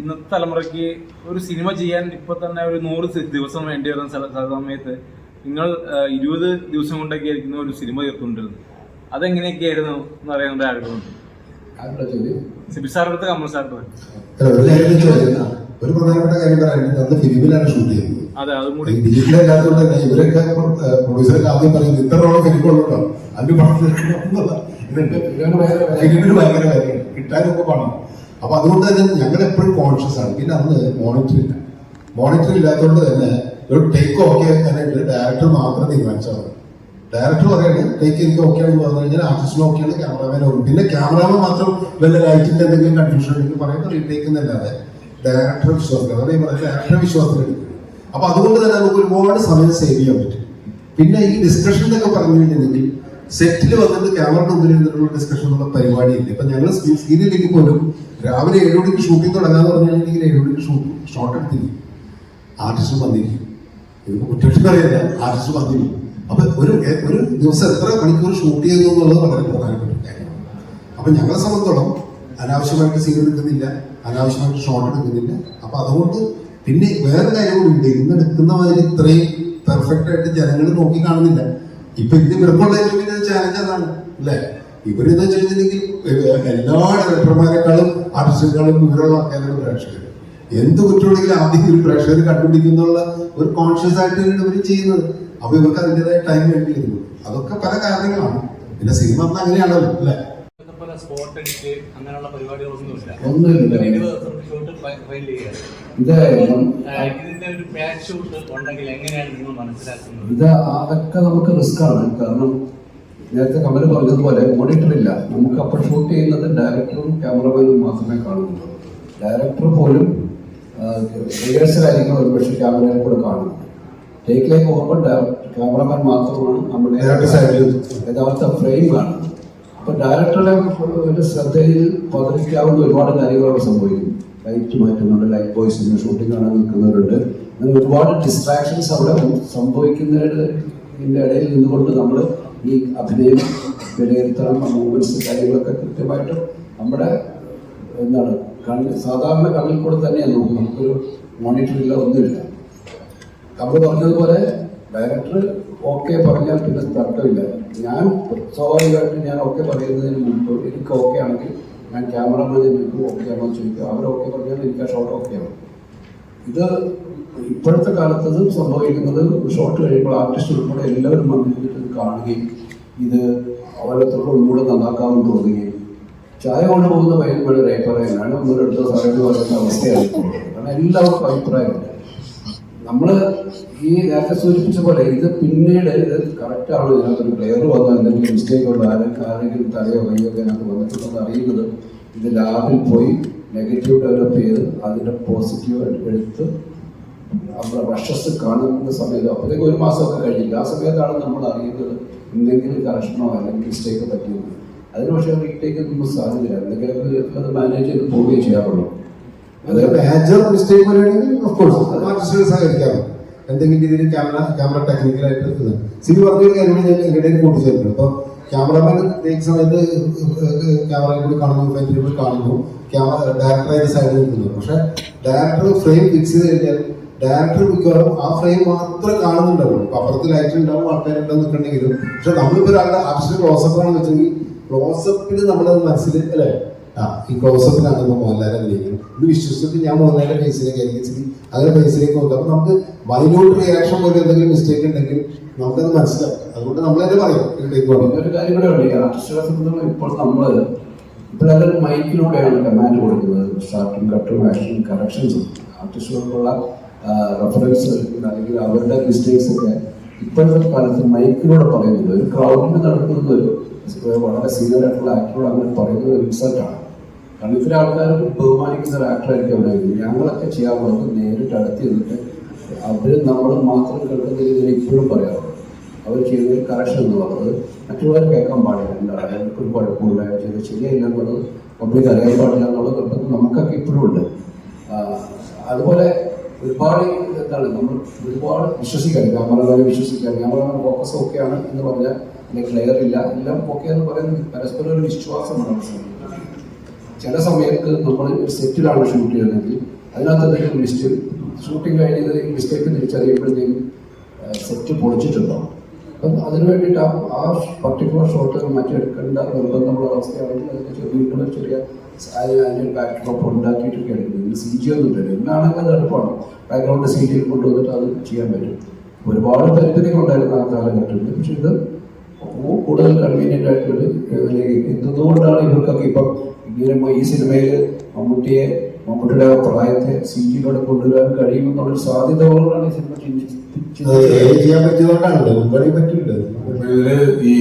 ഇന്നത്തെ തലമുറയ്ക്ക് ഒരു സിനിമ ചെയ്യാൻ ഇപ്പൊ തന്നെ ഒരു നൂറ് ദിവസം വേണ്ടി വരുന്ന സമയത്ത് നിങ്ങൾ ഇരുപത് ദിവസം കൊണ്ടൊക്കെ ആയിരിക്കുന്ന ഒരു സിനിമ തീർത്തുകൊണ്ടിരുന്നത് അതെങ്ങനെയൊക്കെയായിരുന്നു എന്ന് അറിയാൻ ആഗ്രഹമുണ്ട്. സിബി സാറിന്റെ കമൽ സാറിന്റെ ഒരു കാര്യം പ്രധാനപ്പെട്ട കാര്യം പറയുന്നത് അന്ന് ഫിലിമിലാണ് ഷൂട്ട് ചെയ്യുന്നത് അതെ അതും കൂടി. അല്ലാത്തതുകൊണ്ട് തന്നെ ഇവരൊക്കെ പ്രൊഡ്യൂസറൊക്കെ ആദ്യം പറയുന്നത് ഇത്രയോളം റോൾ ഫിലിമുള്ളൂട്ടോ അതിന് പണം ഇതുണ്ട്. ഫിലിമിന് ഭയങ്കര വിലയാണ് കിട്ടാനൊക്കെ പണം. അപ്പൊ അതുകൊണ്ട് തന്നെ ഞങ്ങൾ എപ്പോഴും കോൺഷ്യസ് ആണ്. പിന്നെ അന്ന് മോണിറ്റർ ഇല്ല. മോണിറ്റർ ഇല്ലാത്തതുകൊണ്ട് തന്നെ ഒരു ടേക്ക് ഓക്കെ ആയിട്ട് ഡയറക്ടർ മാത്രം തീരുമാനിച്ചാൽ മതി. ഡയറക്ടർ പറയുന്നത് ടേക്ക് എനിക്ക് ഓക്കെ ആണെന്ന് പറഞ്ഞു കഴിഞ്ഞാൽ ആർട്ടിസ്റ്റിന് ഓക്കെയാണ് ക്യാമറാമാൻ ഓക്കെ പിന്നെ ക്യാമറമാൻ മാത്രം വല്ല ലൈറ്റിന്റെ എന്തെങ്കിലും കൺഫ്യൂഷൻ ഉണ്ടെങ്കിൽ പറയുന്നത് റീടേക്ക് എന്നല്ലാതെ ഡയറക്ടർ വിശ്വാസത്തിൽ അതാണ് ഈ പറയുന്നത് ഡയറക്ടർ വിശ്വാസം എടുക്കും അപ്പൊ അതുകൊണ്ട് തന്നെ നമുക്ക് ഒരുപാട് സമയം സേവ് ചെയ്യാൻ പറ്റും. പിന്നെ ഈ ഡിസ്കഷൻ എന്നൊക്കെ പറഞ്ഞു കഴിഞ്ഞിട്ടുണ്ടെങ്കിൽ സെറ്റിൽ വന്നിട്ട് ക്യാമറ മുമ്പിൽ ഇരുന്നിട്ടുള്ള ഡിസ്കഷൻ ഉള്ള പരിപാടിയില്ല. ഇപ്പൊ ഞങ്ങൾ സീരിയലിലേക്ക് പോലും രാവിലെ ഏഴ് മണിക്ക് ഷൂട്ടിംഗ് തുടങ്ങാന്ന് പറഞ്ഞാൽ ഇങ്ങനെ ഏഴ് മണിക്ക് ഷൂട്ടിംഗ് ഷോട്ട് എടുത്തിരിക്കും ആർട്ടിസ്റ്റ് വന്നിരിക്കും ഇതിപ്പോ കുറ്റത്തിന് അറിയില്ല ആർട്ടിസ്റ്റ് വന്നിരിക്കും അപ്പൊ ഒരു ഒരു ദിവസം എത്ര മണിക്കൂർ ഷൂട്ട് ചെയ്തു എന്നുള്ളത് വളരെ പ്രധാനപ്പെട്ട കാര്യമാണ്. അപ്പൊ ഞങ്ങളെ സംബന്ധിച്ചോളം അനാവശ്യമായിട്ട് സീൻ എടുക്കുന്നില്ല അനാവശ്യമായിട്ട് ഷോട്ട് എടുക്കുന്നില്ല. അപ്പൊ അതുകൊണ്ട് പിന്നെ വേറെ കാര്യം കൂടി ഉണ്ട്. ഇന്ന് എടുക്കുന്ന മാതിരി ഇത്രയും പെർഫെക്റ്റ് ആയിട്ട് ജനങ്ങൾ നോക്കി കാണുന്നില്ല. ഇപ്പൊ ഇത് ഇവർക്കുള്ള വലിയ ചാലഞ്ച് അതാണ് അല്ലേ? ഇവരെന്ന് വെച്ചിട്ടുണ്ടെങ്കിൽ എല്ലാ ഡയറക്ടർമാരെക്കാളും ആർട്ടിസ്റ്റുകളെക്കാളും ഇവരുള്ള ആൾക്കാരാണ് പ്രേക്ഷകർ. എന്ത് കുറ്റമുണ്ടെങ്കിലും ആദ്യം ഒരു പ്രേക്ഷകർ കണ്ടുപിടിക്കുന്നുള്ള ഒരു കോൺഷ്യസ് ആയിട്ട് ഇവർ ചെയ്യുന്നത്. അപ്പൊ ഇവർക്ക് അതിന്റെതായ ടൈം വേണ്ടി വരുന്നു അതൊക്കെ പല കാരണങ്ങളാണ്. പിന്നെ സിനിമ അങ്ങനെയാണല്ലോ അല്ലേ? സ്പോട്ട് അടിച്ച് അങ്ങനെയുള്ള പരിപാടികളൊന്നുമില്ല. ഇത് ഇതിന്റെ ഒരു ഷൂട്ട് ഉണ്ടെങ്കിൽ എങ്ങനെയാണ് നിങ്ങൾ മനസ്സിലാക്കുന്നത്? ഇത് അതൊക്കെ നമുക്ക് റിസ്ക് ആണ്. കാരണം നേരത്തെ കമൽ പറഞ്ഞതുപോലെ മോണിറ്റർ ഇല്ല. നമുക്ക് അപ്പോൾ ഷൂട്ട് ചെയ്യുന്നത് ഡയറക്ടറും ക്യാമറമാനും മാത്രമേ കാണുന്നുള്ളൂ. ഡയറക്ടർ പോലും റിഹേഴ്സലായിരിക്കും ഒരുപക്ഷെ ക്യാമറയിൽ കൂടെ കാണുന്നത് ടേക്കിലേക്ക് പോകുമ്പോൾ ക്യാമറമാൻ മാത്രമാണ് നമ്മുടെ. യഥാർത്ഥ ഫ്രെയിം അപ്പൊ ഡയറക്ടറുടെ ഒരു ശ്രദ്ധയിൽ പതിരിക്കാവുന്ന ഒരുപാട് കാര്യങ്ങളൊക്കെ സംഭവിക്കും ലൈറ്റ് മാറ്റുന്നുണ്ട് ലൈറ്റ് ബോയ്സിന് ഷൂട്ടിംഗ് കാണാൻ നിൽക്കുന്നവരുണ്ട്. അങ്ങനെ ഒരുപാട് ഡിസ്ട്രാക്ഷൻസ് അവിടെ സംഭവിക്കുന്നതിന്റെ ഇടയിൽ നിന്നുകൊണ്ട് നമ്മൾ ഈ അഭിനയം വിലയിരുത്തണം മൂവ്മെന്റ്സ് കാര്യങ്ങളൊക്കെ കൃത്യമായിട്ട് നമ്മുടെ എന്താണ് കണ്ണ് സാധാരണ കണ്ണിൽ കൂടെ തന്നെയാണ് നോക്കുന്നത്. നമുക്കൊരു മോണിറ്റർ ഇല്ല ഒന്നുമില്ല. നമ്മൾ പറഞ്ഞതുപോലെ ഡയറക്ടർ ഓക്കെ പറഞ്ഞാൽ പിന്നെ തർക്കമില്ല. ഞാൻ സ്വാഭാവികമായിട്ട് ഞാൻ ഓക്കെ പറയുന്നതിന് മുമ്പ് എനിക്ക് ഓക്കെ ആണെങ്കിൽ ഞാൻ ക്യാമറമാനെ നിൽക്കും ഓക്കെ ആണോ ചോദിക്കും അവർ ഓക്കെ പറഞ്ഞാൽ എനിക്ക് ആ ഷോട്ട് ഓക്കെ ആവും. ഇത് ഇപ്പോഴത്തെ കാലത്ത് സംഭവിക്കുന്നത് ഷോട്ട് കഴിയുമ്പോൾ ആർട്ടിസ്റ്റ് ഉൾപ്പെടെ എല്ലാവരും വന്നിട്ട് കാണുകയും ഇത് ഓരോരുത്തർക്കും ഒന്നുകൂടെ നന്നാക്കാമെന്ന് തോന്നുകയും ചായ കൊണ്ടുപോകുന്ന പയ്യൻ വേണം ഒരു അഭിപ്രായം വേണം ഒന്നൊരു അടുത്ത സാറെന്ന് പറയുന്ന അവസ്ഥയാണ് കാരണം എല്ലാവർക്കും അഭിപ്രായമുണ്ട്. നമ്മൾ ഈ നേരത്തെ സൂചിപ്പിച്ച പോലെ ഇത് പിന്നീട് ഇത് കറക്റ്റ് ആണോ ഇതിനകത്തൊരു പ്ലെയർ വന്നോ എന്തെങ്കിലും മിസ്റ്റേക്ക് ഉണ്ടോ ആരെങ്കിലും ആരെങ്കിലും തലയോ കയ്യോ ഒക്കെ അതിനകത്ത് വന്നിട്ടുണ്ടെന്ന് അറിയുന്നത് ഇത് ലാബിൽ പോയി നെഗറ്റീവ് ഡെവലപ്പ് ചെയ്ത് അതിന്റെ പോസിറ്റീവ് എടുത്ത് നമ്മുടെ വർഷസ് കാണുന്ന സമയത്ത് അപ്പോഴത്തേക്ക് ഒരു മാസമൊക്കെ കഴിഞ്ഞില്ല. ആ സമയത്താണ് നമ്മൾ അറിയുന്നത് എന്തെങ്കിലും കറക്ഷനോ അല്ലെങ്കിൽ മിസ്റ്റേക്ക് പറ്റിയത് അതിന് പക്ഷേ റീടേക്ക് ഒന്നും സാധ്യതയില്ല. എന്തെങ്കിലും അത് മാനേജ് ചെയ്ത് പോവുകയും ചെയ്യാറുള്ളൂ. എന്തെങ്കിലും ക്യാമറ ക്യാമറ ടെക്നിക്കലായിട്ട് ഇത് സിബി പറഞ്ഞൊരു കാര്യം ഞാൻ ഇടയിൽ അപ്പോൾ ക്യാമറമാൻ സമയത്ത് ക്യാമറയിൽ കൂടി കാണുന്നു ഫ്രണ്ടിൽ കൂടി കാണുന്നു ക്യാമറ ഡയറക്ടറായിട്ട് സൈഡിൽ നിൽക്കുന്നു. ഡയറക്ടർ ഫ്രെയിം ഫിക്സ് ചെയ്ത് കഴിഞ്ഞാൽ ഡയറക്ടർ മിക്കവാറും ആ ഫ്രെയിം മാത്രം കാണുന്നുണ്ടാവും. ഇപ്പൊ അപ്പുറത്ത് ലൈറ്റ് ഉണ്ടാവും ആൾക്കാരുണ്ടാവും നിൽക്കണമെങ്കിലും പക്ഷെ നമ്മളിപ്പോ ഒരാളുടെ ആർട്ടിസ്റ്റ് ക്ലോസപ്പ് ആണെന്ന് വെച്ചെങ്കിൽ ക്ലോസപ്പിൽ നമ്മളത് മനസ്സിൽ ആ ഈ ക്ലോസപ്പിലാണ് നമ്മൾ മോഹൻലാലെ അഭിനയിക്കുന്നത് ഇത് വിശ്വസിച്ചിട്ട് ഞാൻ മോഹൻലാലിന്റെ ഫേസിലേക്ക് ആയിരിക്കും അങ്ങനെ ഫേസിലേക്ക് നോക്കാം അപ്പൊ നമുക്ക് മൈനോട്ട് റിയാക്ഷൻ പോലെ എന്തെങ്കിലും മിസ്റ്റേക്ക് ഉണ്ടെങ്കിൽ നമുക്കത് മനസ്സിലാവും. അതുകൊണ്ട് നമ്മൾ തന്നെ പറയും ഒരു കാര്യം കൂടെ ഉണ്ട്. ആർട്ടിസ്റ്റുകളെ സംബന്ധിച്ചിടത്തോളം ഇപ്പോൾ നമ്മൾ ഇപ്പോഴെല്ലാവരും മൈക്കിലൂടെയാണ് കമാൻഡ് കൊടുക്കുന്നത്. ഷാർട്ടും കട്ടും ആക്ഷനും കറക്ഷൻസും ആർട്ടിസ്റ്റുകൾക്കുള്ള റെഫറൻസ് അല്ലെങ്കിൽ അവരുടെ മിസ്റ്റേക്സ് ഒക്കെ ഇപ്പോഴത്തെ കാലത്ത് മൈക്കിലൂടെ പറയുന്നത് ഒരു ക്രൗഡിന് നടക്കുന്നത് വളരെ സീനിയർ ആയിട്ടുള്ള ആക്ടറോട് അങ്ങനെ പറയുന്നത് ഒരു ഇൻസൾട്ടാണ് കാരണം ഇത്തരം ആൾക്കാർക്ക് ബഹുമാനിക്കുന്ന ഒരു ആക്ടറായിരിക്കും അവിടെ ഞങ്ങളൊക്കെ ചെയ്യാറുള്ളത് നേരിട്ട് അടുത്ത് നിന്നിട്ട് അവർ നമ്മൾ മാത്രം കേൾക്കുന്ന രീതിയിൽ ഇപ്പോഴും പറയാറുണ്ട്. അവർ ചെയ്യുന്ന ഒരു കറക്ഷൻ എന്ന് പറയുന്നത് മറ്റുള്ളവർ കേൾക്കാൻ പാടില്ല. എന്താണ്? അയാൾക്ക് ഒരു കുഴപ്പമില്ല ചെയ്ത് ശരിയല്ല എന്നുള്ളത് പബ്ലിക് അറിയാൻ പാടില്ല എന്നുള്ളത് നിർബന്ധം നമുക്കൊക്കെ ഇപ്പോഴും ഉണ്ട്. അതുപോലെ ഒരുപാട് എന്താണ്? നമ്മൾ ഒരുപാട് വിശ്വസിക്കാൻ ക്യാമറകളെ വിശ്വസിക്കാൻ ക്യാമറ ഫോക്കസ് ഓക്കെയാണ് എന്ന് പറഞ്ഞാൽ അല്ലെങ്കിൽ ഫ്ലെയർ ഇല്ല. എല്ലാം ഓക്കെ എന്ന് പറയുന്നത് പരസ്പരം ഒരു വിശ്വാസമാണ്. ചില സമയത്ത് നമ്മൾ ഒരു സെറ്റിലാണ് ഷൂട്ട് ചെയ്യുന്നതെങ്കിൽ അതിനകത്ത് എന്തെങ്കിലും മിസ്റ്റേക്ക് ഷൂട്ടിംഗ് കഴിഞ്ഞത് മിസ്റ്റേക്ക് തിരിച്ചറിയുമ്പോഴത്തേക്കും സെറ്റ് പൊളിച്ചിട്ടുണ്ടാവും അപ്പം അതിന് വേണ്ടിയിട്ട് ആ പർട്ടിക്കുലർ ഷോട്ട് മാറ്റിയെടുക്കേണ്ട നിർബന്ധമുള്ള അവസ്ഥയാണെങ്കിൽ അതിന് ചെറിയ ചെറിയ ബാക്ക്ഡ്രോപ്പ് ഉണ്ടാക്കിയിട്ടൊക്കെ എടുക്കുന്നത് സി ജി ഒന്നും ഇല്ല. എന്നാണെങ്കിൽ അത് എളുപ്പമാണ്. ബാക്ക്ഗ്രൗണ്ട് സി കൊണ്ടുവന്നിട്ട് അത് ചെയ്യാൻ പറ്റും. ഒരുപാട് താല്പര്യങ്ങൾ ഉണ്ടായിരുന്നു ആ കാലഘട്ടത്തിൽ. പക്ഷെ ഇത് കൂടുതൽ കൺവീനിയന്റ് ആയിട്ടുള്ളത് എന്തുകൊണ്ടാണ് ഇവർക്കൊക്കെ ഇപ്പം ഇങ്ങനെ ഈ സിനിമയിൽ മമ്മൂട്ടിയെ മമ്മൂട്ടിയുടെ ആ പ്രായത്തെ സി കൊണ്ടുവരാൻ കൊണ്ടുവരാൻ കഴിയുമെന്നുള്ളൊരു സാധ്യതകളാണ് ഈ സിനിമ ചിന്തിച്ചത് ചെയ്യാൻ പറ്റിയതുകൊണ്ടാണല്ലോ? മുമ്പേ പറ്റില്ല ഇതിൽ ഈ